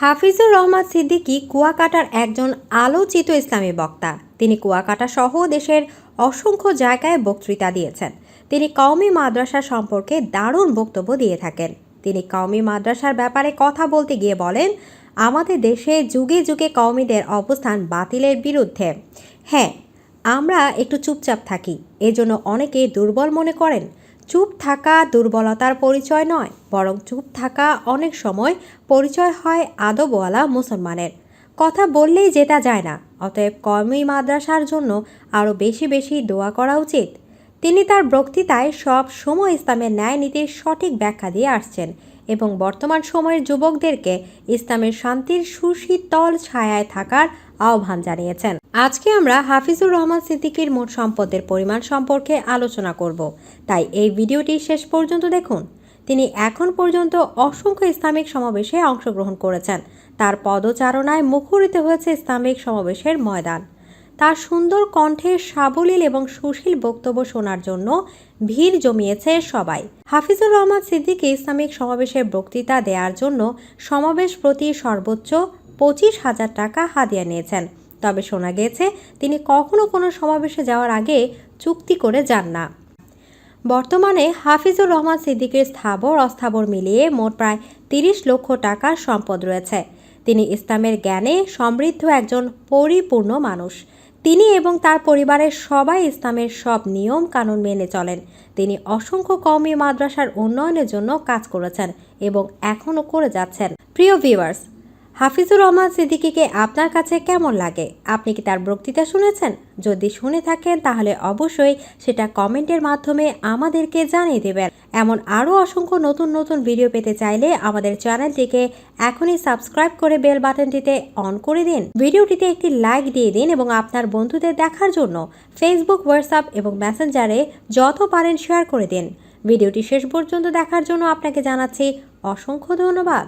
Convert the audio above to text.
হাফিজুর রহমান সিদ্দিকী কুয়াকাটার একজন আলোচিত ইসলামী বক্তা। তিনি কুয়াকাটা সহ দেশের অসংখ্য জায়গায় বক্তৃতা দিয়েছেন। তিনি কওমি মাদ্রাসা সম্পর্কে দারুণ বক্তব্য দিয়ে থাকেন। তিনি কওমি মাদ্রাসার ব্যাপারে কথা বলতে গিয়ে বলেন, আমাদের দেশে যুগে যুগে কওমিদের অবস্থান বাতিলের বিরুদ্ধে। হ্যাঁ আমরা একটু চুপচাপ থাকি, এজন্য অনেকে দুর্বল মনে করেন। চুপ থাকা দুর্বলতার পরিচয় নয়, বরং চুপ থাকা অনেক সময় পরিচয় হয় আদবওয়ালা মুসলমানের। কথা বললেই জেতা যায় না, অতএব কর্মী মাদ্রাসার জন্য আরও বেশি বেশি দোয়া করা উচিত। তিনি তার বক্তৃতায় সব সময় ইসলামের ন্যায় নীতির সঠিক ব্যাখ্যা দিয়ে আসছেন এবং বর্তমান সময়ের যুবকদেরকে ইসলামের শান্তির সুশীতল ছায়ায় থাকার আহ্বান জানিয়েছেন। আজকে আমরা হাফিজুর রহমান সিদ্দিকির মোট সম্পদের পরিমাণ সম্পর্কে আলোচনা করব। তাই এই ভিডিওটি শেষ পর্যন্ত দেখুন। তিনি এখন পর্যন্ত অসংখ্য ইসলামিক সমাবেশে অংশগ্রহণ করেছেন। তার পদচারণায় মুখরিত হয়েছে ইসলামিক সমাবেশের ময়দান। তার সুন্দর কণ্ঠে সাবলীল এবং সুশীল বক্তব্য শোনার জন্য ভিড় জমিয়েছে সবাই। হাফিজুর রহমান সিদ্দিকী ইসলামিক সমাবেশে বক্তৃতা দেওয়ার জন্য সমাবেশ প্রতি সর্বোচ্চ পঁচিশ হাজার টাকা হাদিয়া নিয়েছেন। তবে শোনা গিয়েছে তিনি কখনো কোনো সমাবেশে যাওয়ার আগে চুক্তি করে যান না। বর্তমানে হাফিজুর রহমান সিদ্দিকের স্থাবর অস্থাবর মিলিয়ে মোট প্রায় তিরিশ লক্ষ টাকার সম্পদ রয়েছে। তিনি ইসলামের জ্ঞানে সমৃদ্ধ একজন পরিপূর্ণ মানুষ। তিনি এবং তার পরিবারের সবাই ইসলামের সব নিয়ম কানুন মেনে চলেন। তিনি অসংখ্য কওমি মাদ্রাসার উন্নয়নের জন্য কাজ করেছেন এবং এখনও করে যাচ্ছেন। প্রিয় ভিউয়ার্স হাফিজুর রহমান সিদ্দিকীকে আপনার কাছে কেমন লাগে? আপনি কি তার বক্তৃতা শুনেছেন? যদি শুনে থাকেন, তাহলে অবশ্যই সেটা কমেন্টের মাধ্যমে আমাদেরকে জানিয়ে দেবেন। এমন আরও অসংখ্য নতুন নতুন ভিডিও পেতে চাইলে আমাদের চ্যানেলটিকে এখনই সাবস্ক্রাইব করে বেল বাটনটিতে অন করে দিন। ভিডিওটিতে একটি লাইক দিয়ে দিন এবং আপনার বন্ধুদের দেখার জন্য ফেসবুক হোয়াটসঅ্যাপ এবং মেসেঞ্জারে যত পারেন শেয়ার করে দিন। ভিডিওটি শেষ পর্যন্ত দেখার জন্য আপনাকে জানাচ্ছি অসংখ্য ধন্যবাদ।